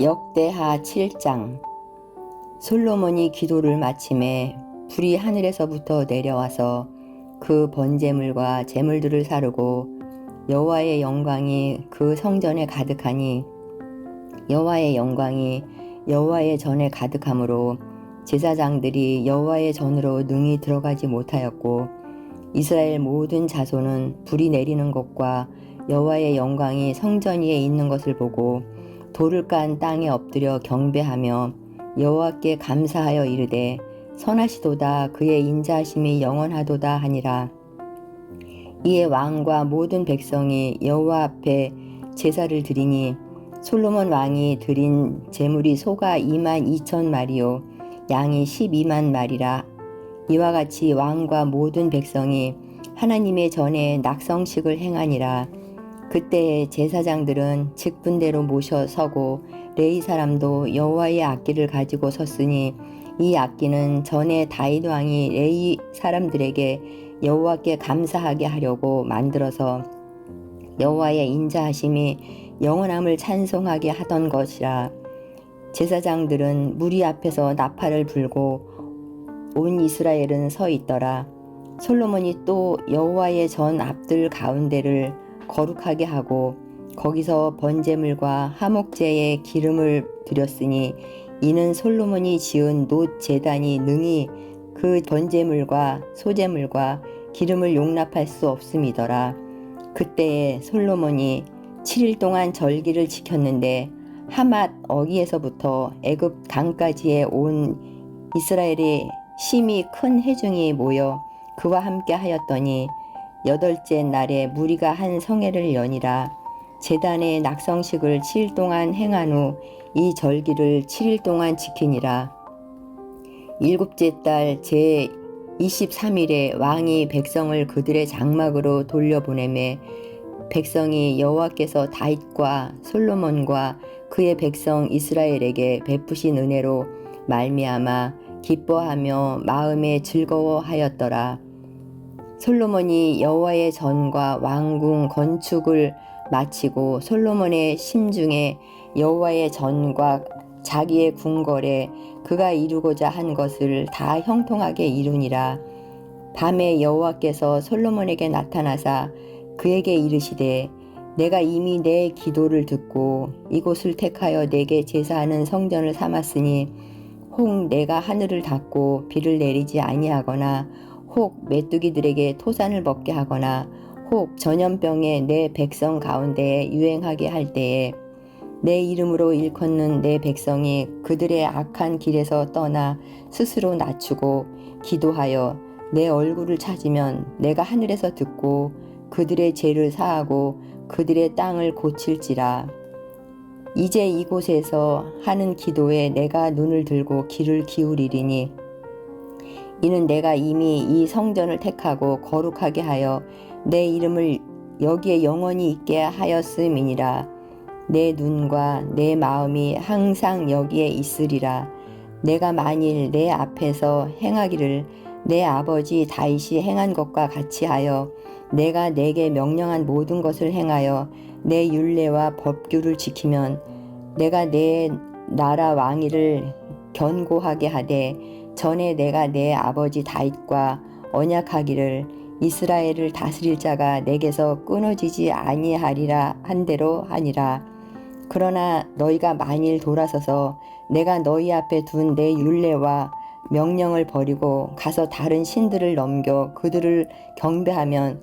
역대하 7장. 솔로몬이 기도를 마침에 불이 하늘에서부터 내려와서 그 번제물과 제물들을 사르고 여호와의 영광이 그 성전에 가득하니 여호와의 영광이 여호와의 전에 가득하므로 제사장들이 여호와의 전으로 능히 들어가지 못하였고 이스라엘 모든 자손은 불이 내리는 것과 여호와의 영광이 성전 위에 있는 것을 보고 돌을 깐 땅에 엎드려 경배하며 여호와께 감사하여 이르되 선하시도다 그의 인자하심이 영원하도다 하니라. 이에 왕과 모든 백성이 여호와 앞에 제사를 드리니 솔로몬 왕이 드린 제물이 소가 2만 2천 마리요 양이 12만 마리라. 이와 같이 왕과 모든 백성이 하나님의 전에 낙성식을 행하니라 그때 제사장들은 직분대로 모셔 서고 레이 사람도 여호와의 악기를 가지고 섰으니 이 악기는 전에 다윗 왕이 레이 사람들에게 여호와께 감사하게 하려고 만들어서 여호와의 인자하심이 영원함을 찬송하게 하던 것이라. 제사장들은 무리 앞에서 나팔을 불고 온 이스라엘은 서 있더라. 솔로몬이 또 여호와의 전 앞들 가운데를 거룩하게 하고 거기서 번제물과 하목제에 기름을 드렸으니 이는 솔로몬이 지은 노 제단이 능히 그 번제물과 소제물과 기름을 용납할 수 없음이더라. 그때에 솔로몬이 7일 동안 절기를 지켰는데 하맛 어기에서부터 애굽 강까지에 온 이스라엘이 심히 큰 해중이 모여 그와 함께 하였더니 여덟째 날에 무리가 한 성회를 연이라 제단의 낙성식을 7일 동안 행한 후 이 절기를 7일 동안 지키니라 일곱째 달 제 23일에 왕이 백성을 그들의 장막으로 돌려보내매 백성이 여호와께서 다윗과 솔로몬과 그의 백성 이스라엘에게 베푸신 은혜로 말미암아 기뻐하며 마음에 즐거워하였더라. 솔로몬이 여호와의 전과 왕궁 건축을 마치고 솔로몬의 심중에 여호와의 전과 자기의 궁궐에 그가 이루고자 한 것을 다 형통하게 이루니라. 밤에 여호와께서 솔로몬에게 나타나사 그에게 이르시되 내가 이미 내 기도를 듣고 이곳을 택하여 내게 제사하는 성전을 삼았으니 혹 내가 하늘을 닫고 비를 내리지 아니하거나 혹 메뚜기들에게 토산을 먹게 하거나 혹 전염병에 내 백성 가운데에 유행하게 할 때에 내 이름으로 일컫는 내 백성이 그들의 악한 길에서 떠나 스스로 낮추고 기도하여 내 얼굴을 찾으면 내가 하늘에서 듣고 그들의 죄를 사하고 그들의 땅을 고칠지라. 이제 이곳에서 하는 기도에 내가 눈을 들고 귀를 기울이리니 이는 내가 이미 이 성전을 택하고 거룩하게 하여 내 이름을 여기에 영원히 있게 하였음이니라. 내 눈과 내 마음이 항상 여기에 있으리라. 내가 만일 내 앞에서 행하기를 내 아버지 다윗이 행한 것과 같이 하여 내가 내게 명령한 모든 것을 행하여 내 율례와 법규를 지키면 내가 내 나라 왕위를 견고하게 하되 전에 내가 내 아버지 다윗과 언약하기를 이스라엘을 다스릴 자가 내게서 끊어지지 아니하리라 한 대로 하니라. 그러나 너희가 만일 돌아서서 내가 너희 앞에 둔 내 율례와 명령을 버리고 가서 다른 신들을 넘겨 그들을 경배하면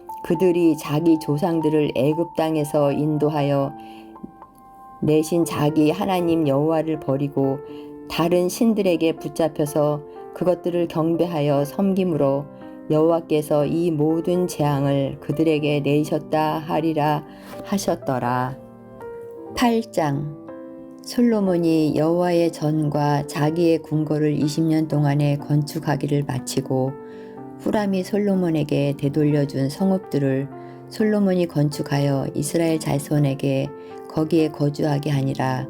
그들이 자기 조상들을 애굽 땅에서 인도하여 내신 자기 하나님 여호와를 버리고 다른 신들에게 붙잡혀서 그것들을 경배하여 섬김으로 여호와께서 이 모든 재앙을 그들에게 내셨다 하리라 하셨더라. 8장 솔로몬이 여호와의 전과 자기의 궁궐을 20년 동안에 건축하기를 마치고 후람이 솔로몬에게 되돌려준 성읍들을 솔로몬이 건축하여 이스라엘 자손에게 거기에 거주하게 하니라.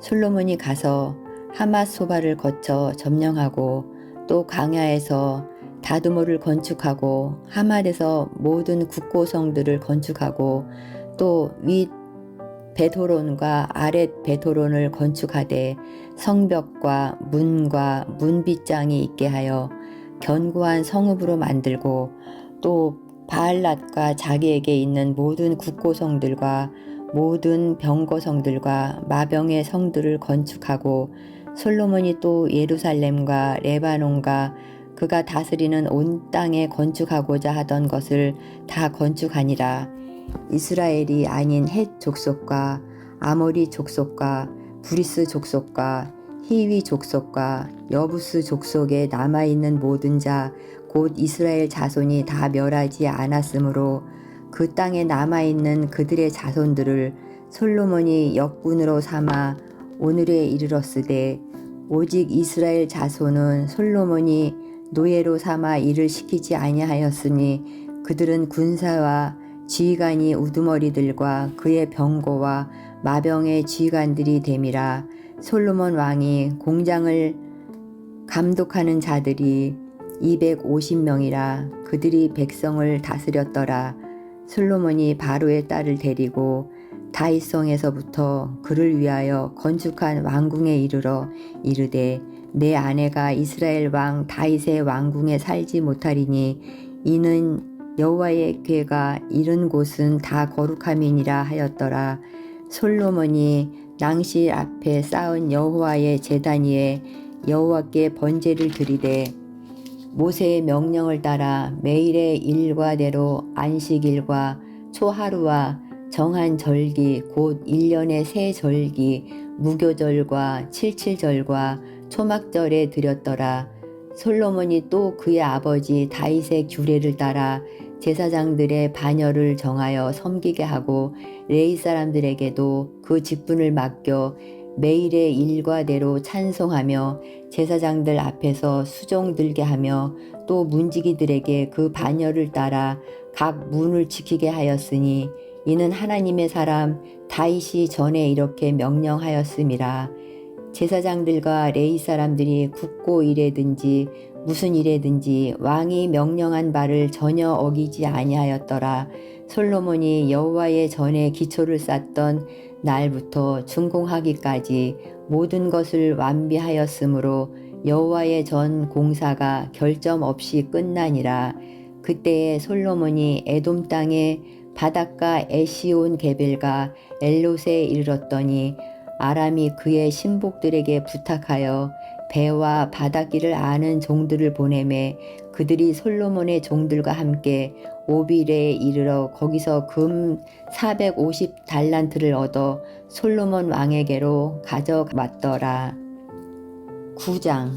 솔로몬이 가서 하맛 소바를 거쳐 점령하고 또 강야에서 다두모를 건축하고 하맛에서 모든 국고성들을 건축하고 또 윗 베토론과 아랫 베토론을 건축하되 성벽과 문과 문빗장이 있게 하여 견고한 성읍으로 만들고 또 바알랏과 자기에게 있는 모든 국고성들과 모든 병거성들과 마병의 성들을 건축하고 솔로몬이 또 예루살렘과 레바논과 그가 다스리는 온 땅에 건축하고자 하던 것을 다 건축하니라. 이스라엘이 아닌 헷 족속과 아모리 족속과 브리스 족속과 히위 족속과 여부스 족속에 남아 있는 모든 자 곧 이스라엘 자손이 다 멸하지 않았으므로 그 땅에 남아 있는 그들의 자손들을 솔로몬이 역군으로 삼아 오늘에 이르렀으되 오직 이스라엘 자손은 솔로몬이 노예로 삼아 일을 시키지 아니하였으니 그들은 군사와 지휘관이 우두머리들과 그의 병거와 마병의 지휘관들이 됨이라 솔로몬 왕이 공장을 감독하는 자들이 250명이라 그들이 백성을 다스렸더라 솔로몬이 바로의 딸을 데리고 다이성에서부터 그를 위하여 건축한 왕궁에 이르러 이르되 내 아내가 이스라엘 왕 다윗의 왕궁에 살지 못하리니 이는 여호와의 궤가 이른 곳은 다 거룩함이니라 하였더라. 솔로몬이 낭실 앞에 쌓은 여호와의 제단 위에 여호와께 번제를 드리되 모세의 명령을 따라 매일의 일과대로 안식일과 초하루와 정한 절기 곧 1년의 새 절기 무교절과 칠칠절과 초막절에 드렸더라. 솔로몬이 또 그의 아버지 다윗의 규례를 따라 제사장들의 반열을 정하여 섬기게 하고 레이 사람들에게도 그 직분을 맡겨 매일의 일과대로 찬송하며 제사장들 앞에서 수종 들게 하며 또 문지기들에게 그 반열을 따라 각 문을 지키게 하였으니 이는 하나님의 사람 다윗이 전에 이렇게 명령하였음이라. 제사장들과 레이 사람들이 국고 일에든지 무슨 일에든지 왕이 명령한 바를 전혀 어기지 아니하였더라 솔로몬이 여호와의 전에 기초를 쌓던 날부터 준공하기까지 모든 것을 완비하였으므로 여호와의 전 공사가 결점 없이 끝나니라. 그때에 솔로몬이 에돔 땅에 바닷가 에시온 게벨과 엘롯에 이르렀더니 아람이 그의 신복들에게 부탁하여 배와 바닷길을 아는 종들을 보내매 그들이 솔로몬의 종들과 함께 오빌에 이르러 거기서 금 450달란트를 얻어 솔로몬 왕에게로 가져왔더라. 9장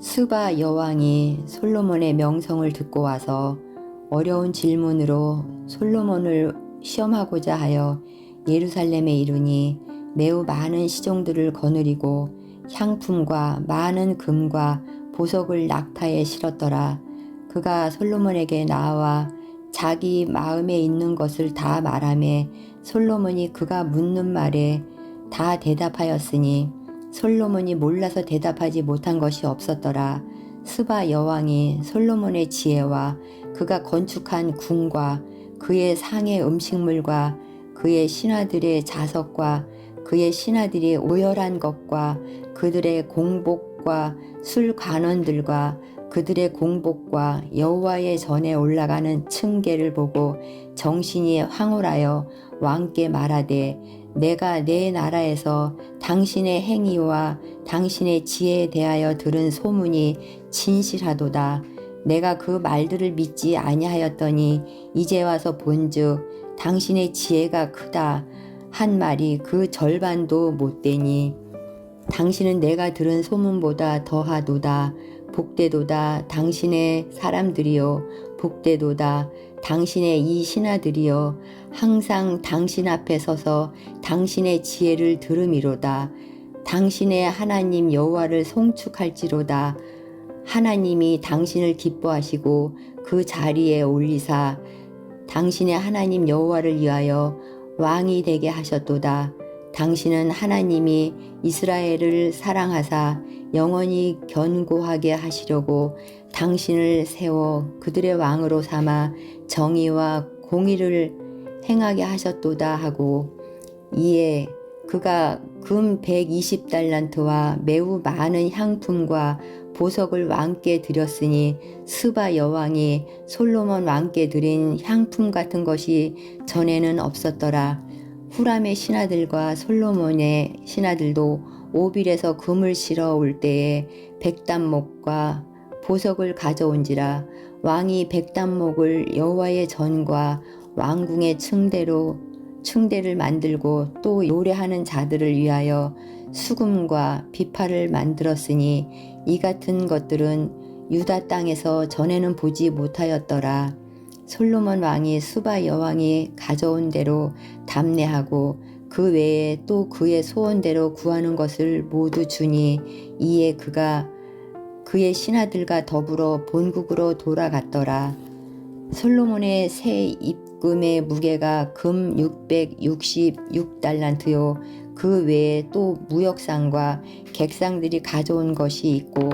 스바 여왕이 솔로몬의 명성을 듣고 와서 어려운 질문으로 솔로몬을 시험하고자 하여 예루살렘에 이르니 매우 많은 시종들을 거느리고 향품과 많은 금과 보석을 낙타에 실었더라. 그가 솔로몬에게 나와 자기 마음에 있는 것을 다 말하매 솔로몬이 그가 묻는 말에 다 대답하였으니 솔로몬이 몰라서 대답하지 못한 것이 없었더라. 스바 여왕이 솔로몬의 지혜와 그가 건축한 궁과 그의 상의 음식물과 그의 신하들의 자석과 그의 신하들이 오열한 것과 그들의 공복 과술 관원들과 그들의 공복과 여호와의 전에 올라가는 층계를 보고 정신이 황홀하여 왕께 말하되 내가 내 나라에서 당신의 행위와 당신의 지혜에 대하여 들은 소문이 진실하도다. 내가 그 말들을 믿지 아니하였더니 이제 와서 본즉 당신의 지혜가 크다 한 말이 그 절반도 못 되니 당신은 내가 들은 소문보다 더하도다 복되도다 당신의 사람들이요 복되도다 당신의 이 신하들이여 항상 당신 앞에 서서 당신의 지혜를 들음이로다. 당신의 하나님 여호와를 송축할지로다. 하나님이 당신을 기뻐하시고 그 자리에 올리사 당신의 하나님 여호와를 위하여 왕이 되게 하셨도다. 당신은 하나님이 이스라엘을 사랑하사 영원히 견고하게 하시려고 당신을 세워 그들의 왕으로 삼아 정의와 공의를 행하게 하셨도다 하고 이에 그가 금 120달란트와 매우 많은 향품과 보석을 왕께 드렸으니 스바 여왕이 솔로몬 왕께 드린 향품 같은 것이 전에는 없었더라. 후람의 신하들과 솔로몬의 신하들도 오빌에서 금을 실어 올 때에 백단목과 보석을 가져온지라 왕이 백단목을 여호와의 전과 왕궁의 층대로 층대를 만들고 또 요래하는 자들을 위하여 수금과 비파를 만들었으니 이 같은 것들은 유다 땅에서 전에는 보지 못하였더라. 솔로몬 왕이 수바 여왕이 가져온 대로 담내하고 그 외에 또 그의 소원대로 구하는 것을 모두 주니 이에 그가 그의 신하들과 더불어 본국으로 돌아갔더라. 솔로몬의 새 입금의 무게가 금 666달란트요. 그 외에 또 무역상과 객상들이 가져온 것이 있고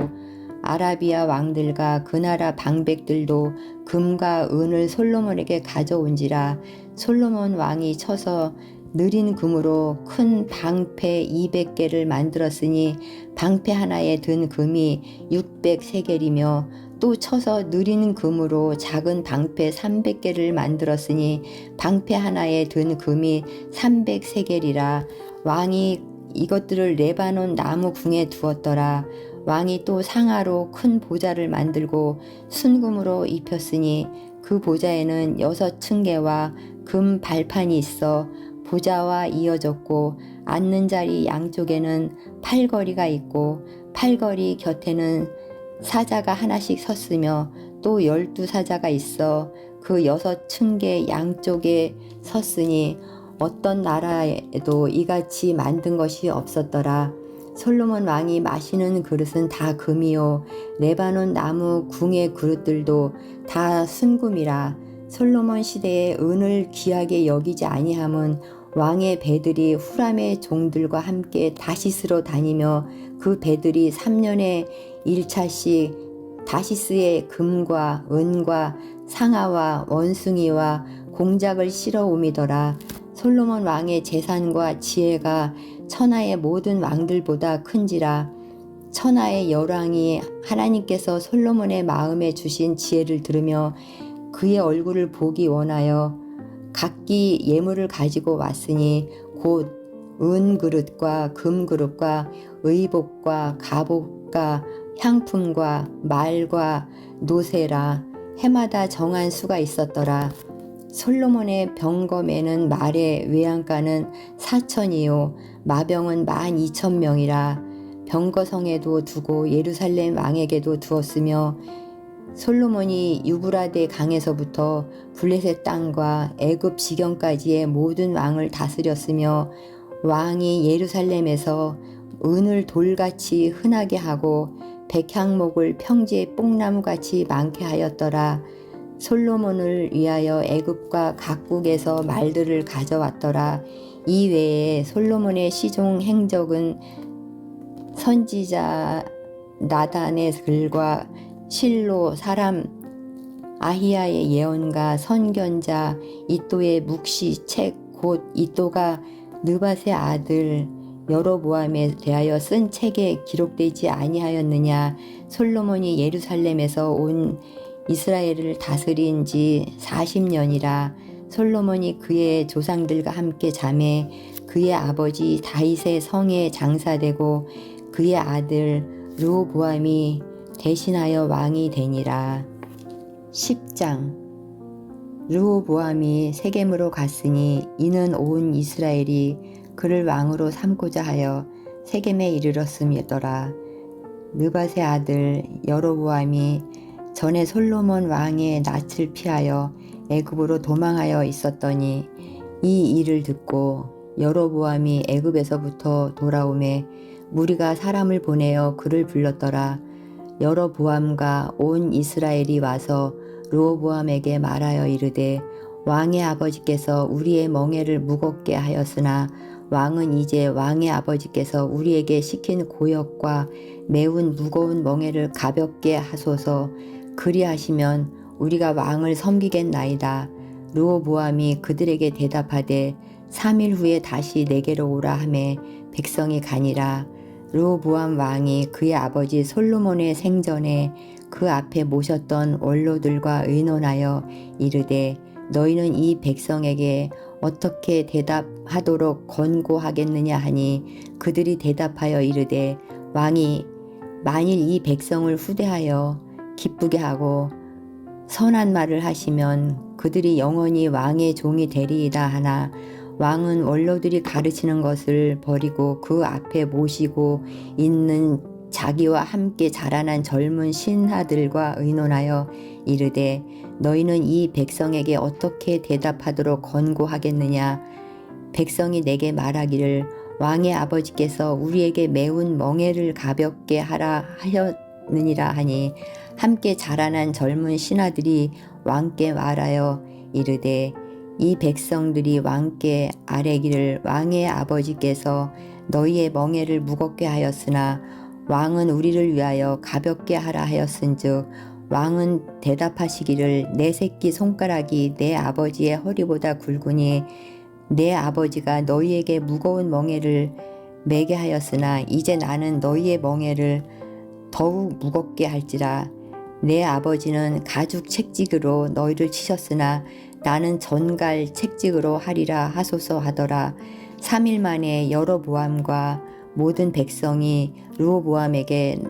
아라비아 왕들과 그 나라 방백들도 금과 은을 솔로몬에게 가져온지라 솔로몬 왕이 쳐서 느린 금으로 큰 방패 200개를 만들었으니 방패 하나에 든 금이 600세겔이며 또 쳐서 느린 금으로 작은 방패 300개를 만들었으니 방패 하나에 든 금이 300세겔이라 왕이 이것들을 레바논 나무 궁에 두었더라. 왕이 또 상하로 큰 보좌를 만들고 순금으로 입혔으니 그 보좌에는 여섯 층계와 금 발판이 있어 보좌와 이어졌고 앉는 자리 양쪽에는 팔걸이가 있고 팔걸이 곁에는 사자가 하나씩 섰으며 또 열두 사자가 있어 그 여섯 층계 양쪽에 섰으니 어떤 나라에도 이같이 만든 것이 없었더라. 솔로몬 왕이 마시는 그릇은 다 금이요. 레바논 나무 궁의 그릇들도 다 순금이라 솔로몬 시대에 은을 귀하게 여기지 아니함은 왕의 배들이 후람의 종들과 함께 다시스로 다니며 그 배들이 3년에 1차씩 다시스의 금과 은과 상아와 원숭이와 공작을 실어 옴이더라. 솔로몬 왕의 재산과 지혜가 천하의 모든 왕들보다 큰지라 천하의 열왕이 하나님께서 솔로몬의 마음에 주신 지혜를 들으며 그의 얼굴을 보기 원하여 각기 예물을 가지고 왔으니 곧 은 그릇과 금 그릇과 의복과 가복과 향품과 말과 노새라 해마다 정한 수가 있었더라. 솔로몬의 병검에는 말의 외양가는 사천이요 마병은 만 이천 명이라 병거성에도 두고 예루살렘 왕에게도 두었으며 솔로몬이 유브라데 강에서부터 블레셋 땅과 애굽 지경까지의 모든 왕을 다스렸으며 왕이 예루살렘에서 은을 돌같이 흔하게 하고 백향목을 평지의 뽕나무같이 많게 하였더라. 솔로몬을 위하여 애굽과 각국에서 말들을 가져왔더라. 이 외에 솔로몬의 시종 행적은 선지자 나단의 글과 실로 사람 아히야의 예언과 선견자 이또의 묵시 책 곧 이또가 느밧의 아들 여로보암에 대하여 쓴 책에 기록되지 아니하였느냐 솔로몬이 예루살렘에서 온 이스라엘을 다스린 지 40년이라 솔로몬이 그의 조상들과 함께 잠에 그의 아버지 다윗의 성에 장사되고 그의 아들 르호보암이 대신하여 왕이 되니라. 10장 르호보암이 세겜으로 갔으니 이는 온 이스라엘이 그를 왕으로 삼고자 하여 세겜에 이르렀음이더라. 느밧의 아들 여로보암이 전에 솔로몬 왕의 낯을 피하여 애굽으로 도망하여 있었더니 이 일을 듣고 여로보암이 애굽에서부터 돌아오매 무리가 사람을 보내어 그를 불렀더라. 여로보암과 온 이스라엘이 와서 르호보암에게 말하여 이르되 왕의 아버지께서 우리의 멍에를 무겁게 하였으나 왕은 이제 왕의 아버지께서 우리에게 시킨 고역과 매운 무거운 멍에를 가볍게 하소서 그리하시면 우리가 왕을 섬기겠나이다. 르호보암이 그들에게 대답하되 3일 후에 다시 내게로 오라 하매 백성이 가니라. 르호보암 왕이 그의 아버지 솔로몬의 생전에 그 앞에 모셨던 원로들과 의논하여 이르되 너희는 이 백성에게 어떻게 대답하도록 권고하겠느냐 하니 그들이 대답하여 이르되 왕이 만일 이 백성을 후대하여 기쁘게 하고 선한 말을 하시면 그들이 영원히 왕의 종이 되리이다 하나 왕은 원로들이 가르치는 것을 버리고 그 앞에 모시고 있는 자기와 함께 자라난 젊은 신하들과 의논하여 이르되 너희는 이 백성에게 어떻게 대답하도록 권고하겠느냐? 백성이 내게 말하기를 왕의 아버지께서 우리에게 매운 멍에를 가볍게 하라 하였느니라 하니 함께 자라난 젊은 신하들이 왕께 말하여 이르되 이 백성들이 왕께 아뢰기를 왕의 아버지께서 너희의 멍에를 무겁게 하였으나 왕은 우리를 위하여 가볍게 하라 하였은즉 왕은 대답하시기를 내 새끼 손가락이 내 아버지의 허리보다 굵으니 내 아버지가 너희에게 무거운 멍에를 매게 하였으나 이제 나는 너희의 멍에를 더욱 무겁게 할지라 내 아버지는 가죽 책직으로 너희를 치셨으나 나는 전갈 책직으로 하리라 하소서 하더라. 3일 만에 여러보암과 모든 백성이 르호보암에게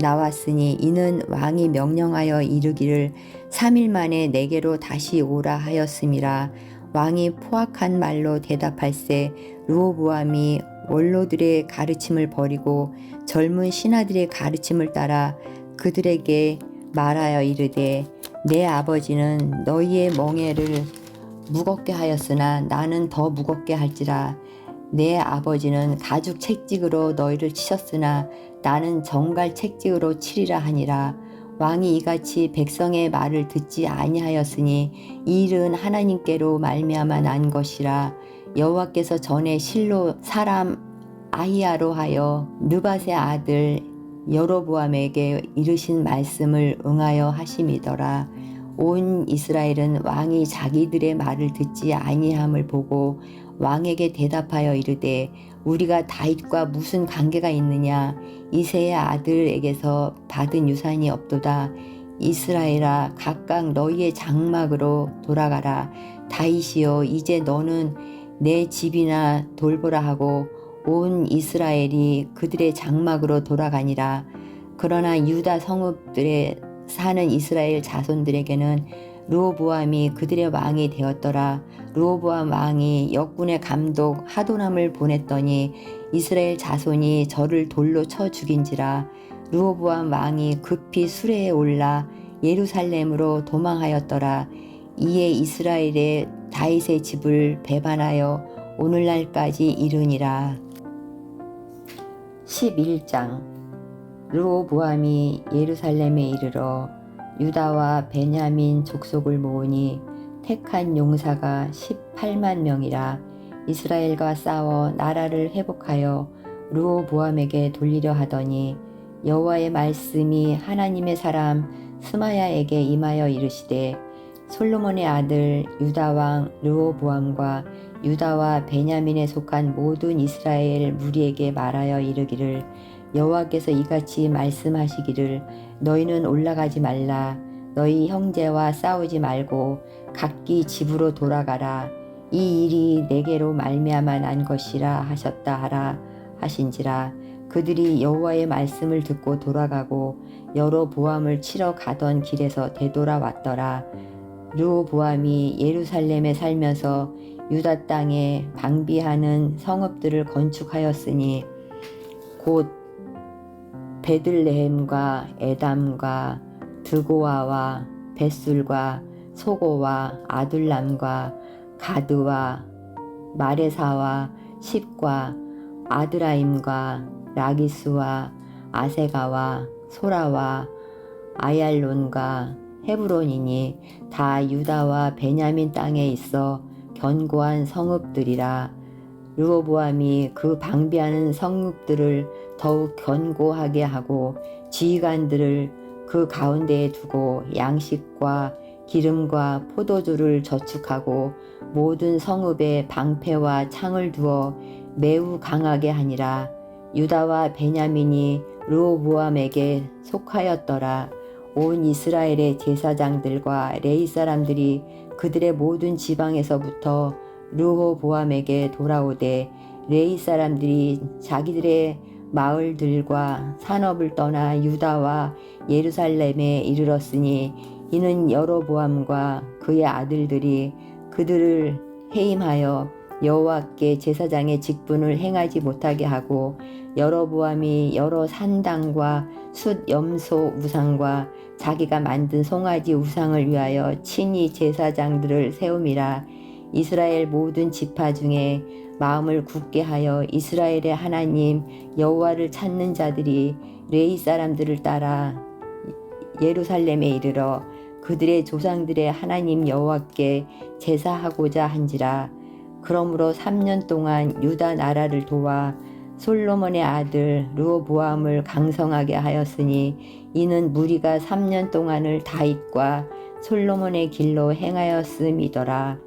나왔으니 이는 왕이 명령하여 이르기를 3일 만에 내게로 다시 오라 하였음이라. 왕이 포악한 말로 대답할세 르호보암이 원로들의 가르침을 버리고 젊은 신하들의 가르침을 따라 그들에게 말하여 이르되 내 아버지는 너희의 멍에를 무겁게 하였으나 나는 더 무겁게 할지라. 내 아버지는 가죽 책직으로 너희를 치셨으나 나는 정갈 책직으로 치리라 하니라. 왕이 이같이 백성의 말을 듣지 아니하였으니 이 일은 하나님께로 말미암아 난 것이라. 여호와께서 전에 실로 사람 아히야로 하여 느밧의 아들 여로보암에게 이르신 말씀을 응하여 하심이더라. 온 이스라엘은 왕이 자기들의 말을 듣지 아니함을 보고 왕에게 대답하여 이르되 우리가 다윗과 무슨 관계가 있느냐? 이세의 아들에게서 받은 유산이 없도다. 이스라엘아 각각 너희의 장막으로 돌아가라. 다윗이여 이제 너는 내 집이나 돌보라 하고 온 이스라엘이 그들의 장막으로 돌아가니라 그러나 유다 성읍들에 사는 이스라엘 자손들에게는 르호보암이 그들의 왕이 되었더라. 르호보암 왕이 역군의 감독 하도남을 보냈더니 이스라엘 자손이 저를 돌로 쳐 죽인지라. 르호보암 왕이 급히 수레에 올라 예루살렘으로 도망하였더라. 이에 이스라엘의 다윗의 집을 배반하여 오늘날까지 이르니라. 11장 르호보암이 예루살렘에 이르러 유다와 베냐민 족속을 모으니 택한 용사가 18만 명이라 이스라엘과 싸워 나라를 회복하여 르호보암에게 돌리려 하더니 여호와의 말씀이 하나님의 사람 스마야에게 임하여 이르시되 솔로몬의 아들 유다 왕 르호보암과 유다와 베냐민에 속한 모든 이스라엘 무리에게 말하여 이르기를 여호와께서 이같이 말씀하시기를 너희는 올라가지 말라. 너희 형제와 싸우지 말고 각기 집으로 돌아가라. 이 일이 내게로 말미암아 난 것이라 하셨다 하라 하신지라. 그들이 여호와의 말씀을 듣고 돌아가고 여러 보암을 치러 가던 길에서 되돌아왔더라. 르호보암이 예루살렘에 살면서 유다 땅에 방비하는 성읍들을 건축하였으니 곧 베들레헴과 에담과 드고아와 벳술과 소고와 아둘람과 가드와 마레사와 십과 아드라임과 라기스와 아세가와 소라와 아얄론과 헤브론이니 다 유다와 베냐민 땅에 있어 견고한 성읍들이라 르호보암이 그 방비하는 성읍들을 더욱 견고하게 하고 지휘관들을 그 가운데에 두고 양식과 기름과 포도주를 저축하고 모든 성읍에 방패와 창을 두어 매우 강하게 하니라. 유다와 베냐민이 르호보암에게 속하였더라. 온 이스라엘의 제사장들과 레이 사람들이 그들의 모든 지방에서부터 르호보암에게 돌아오되 레이 사람들이 자기들의 마을들과 산업을 떠나 유다와 예루살렘에 이르렀으니 이는 여로보암과 그의 아들들이 그들을 해임하여 여호와께 제사장의 직분을 행하지 못하게 하고 여로보암이 여러 산당과 숫 염소 우상과 자기가 만든 송아지 우상을 위하여 친히 제사장들을 세움이라. 이스라엘 모든 지파 중에 마음을 굳게 하여 이스라엘의 하나님 여호와를 찾는 자들이 레이 사람들을 따라 예루살렘에 이르러 그들의 조상들의 하나님 여호와께 제사하고자 한지라 그러므로 3년 동안 유다 나라를 도와 솔로몬의 아들 르호보암을 강성하게 하였으니 이는 무리가 3년 동안을 다윗과 솔로몬의 길로 행하였음이더라.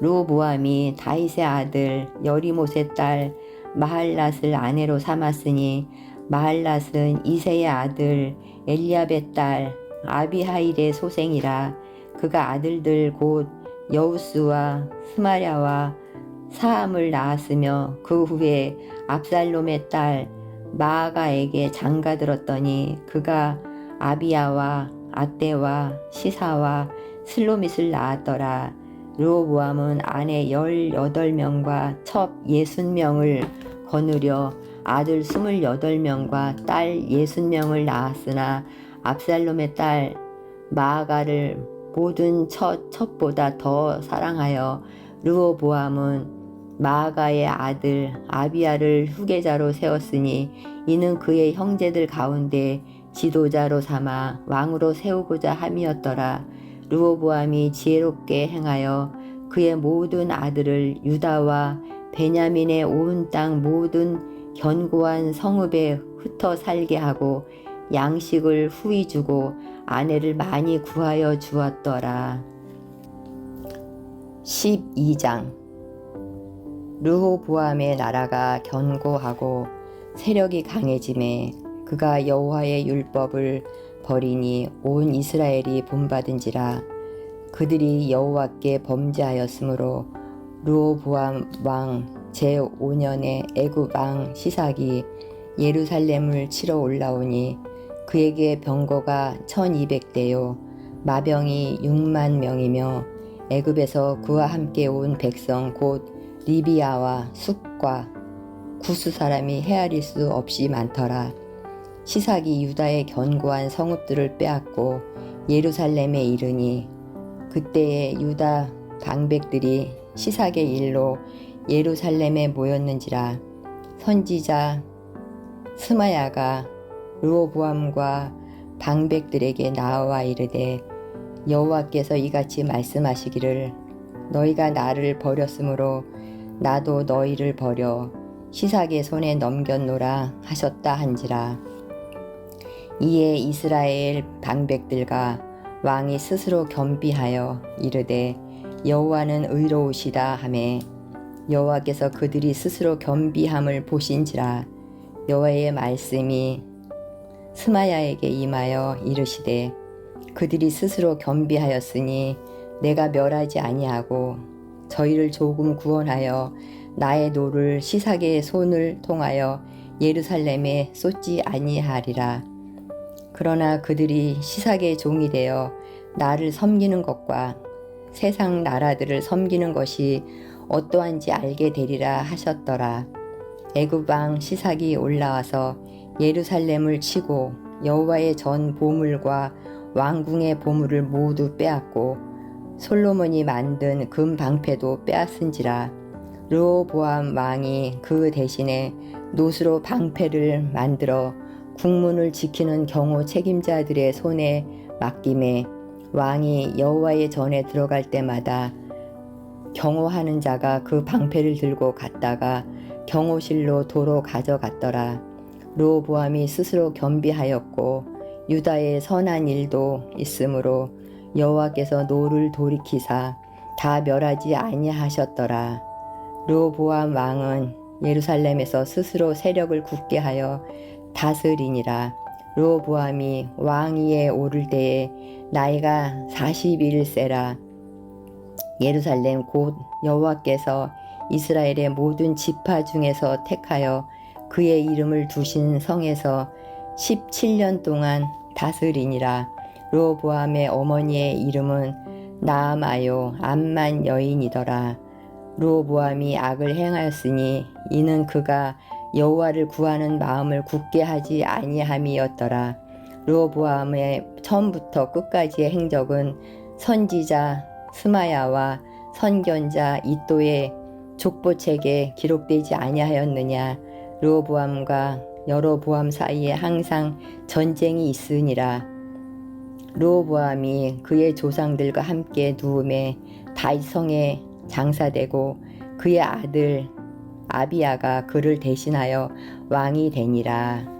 르호보암이 다윗의 아들 여리못의 딸 마할랏을 아내로 삼았으니 마할랏은 이세의 아들 엘리압의 딸 아비하일의 소생이라 그가 아들들 곧 여우스와 스마랴와 사함을 낳았으며 그 후에 압살롬의 딸 마아가에게 장가들었더니 그가 아비야와 아떼와 시사와 슬로밋을 낳았더라. 르호보암은 아내 열여덟 명과 첩 예순 명을 거느려 아들 스물여덟 명과 딸 예순 명을 낳았으나 압살롬의 딸 마아가를 모든 첫 첩보다 더 사랑하여 르호보암은 마아가의 아들 아비야를 후계자로 세웠으니 이는 그의 형제들 가운데 지도자로 삼아 왕으로 세우고자 함이었더라. 르호보암이 지혜롭게 행하여 그의 모든 아들을 유다와 베냐민의 온 땅 모든 견고한 성읍에 흩어 살게 하고 양식을 후히 주고 아내를 많이 구하여 주었더라. 12장 르호보암의 나라가 견고하고 세력이 강해짐에 그가 여호와의 율법을 버리니 온 이스라엘이 본받은지라 그들이 여호와께 범죄하였으므로 르호보암 왕 제5년에 애굽 왕 시삭이 예루살렘을 치러 올라오니 그에게 병거가 1200대요 마병이 6만 명이며 애굽에서 그와 함께 온 백성 곧 리비아와 숲과 구스 사람이 헤아릴 수 없이 많더라. 시삭이 유다의 견고한 성읍들을 빼앗고 예루살렘에 이르니 그때에 유다 방백들이 시삭의 일로 예루살렘에 모였는지라 선지자 스마야가 르호보암과 방백들에게 나와 이르되 여호와께서 이같이 말씀하시기를 너희가 나를 버렸으므로 나도 너희를 버려 시삭의 손에 넘겼노라 하셨다 한지라. 이에 이스라엘 방백들과 왕이 스스로 겸비하여 이르되 여호와는 의로우시다 하매 여호와께서 그들이 스스로 겸비함을 보신지라. 여호와의 말씀이 스마야에게 임하여 이르시되 그들이 스스로 겸비하였으니 내가 멸하지 아니하고 저희를 조금 구원하여 나의 노를 시삭의 손을 통하여 예루살렘에 쏟지 아니하리라. 그러나 그들이 시삭의 종이 되어 나를 섬기는 것과 세상 나라들을 섬기는 것이 어떠한지 알게 되리라 하셨더라. 애굽왕 시삭이 올라와서 예루살렘을 치고 여호와의 전 보물과 왕궁의 보물을 모두 빼앗고 솔로몬이 만든 금 방패도 빼앗은지라 르호보암 왕이 그 대신에 노수로 방패를 만들어 국문을 지키는 경호 책임자들의 손에 맡김에 왕이 여호와의 전에 들어갈 때마다 경호하는 자가 그 방패를 들고 갔다가 경호실로 도로 가져갔더라. 르호보암이 스스로 겸비하였고 유다의 선한 일도 있으므로 여호와께서 노를 돌이키사 다 멸하지 아니하셨더라. 르호보암 왕은 예루살렘에서 스스로 세력을 굳게 하여 다스리니라. 르호보암이 왕위에 오를 때에 나이가 41세라. 예루살렘 곧 여호와께서 이스라엘의 모든 지파 중에서 택하여 그의 이름을 두신 성에서 17년 동안 다스리니라. 르호보암의 어머니의 이름은 나아마요 암만 여인이더라. 르호보암이 악을 행하였으니 이는 그가 여호와를 구하는 마음을 굳게 하지 아니함이었더라. 르호보암의 처음부터 끝까지의 행적은 선지자 스마야와 선견자 이또의 족보책에 기록되지 아니하였느냐. 르호보암과 여로보암 사이에 항상 전쟁이 있으니라. 르호보암이 그의 조상들과 함께 누움에 다이성에 장사되고 그의 아들 아비야가 그를 대신하여 왕이 되니라.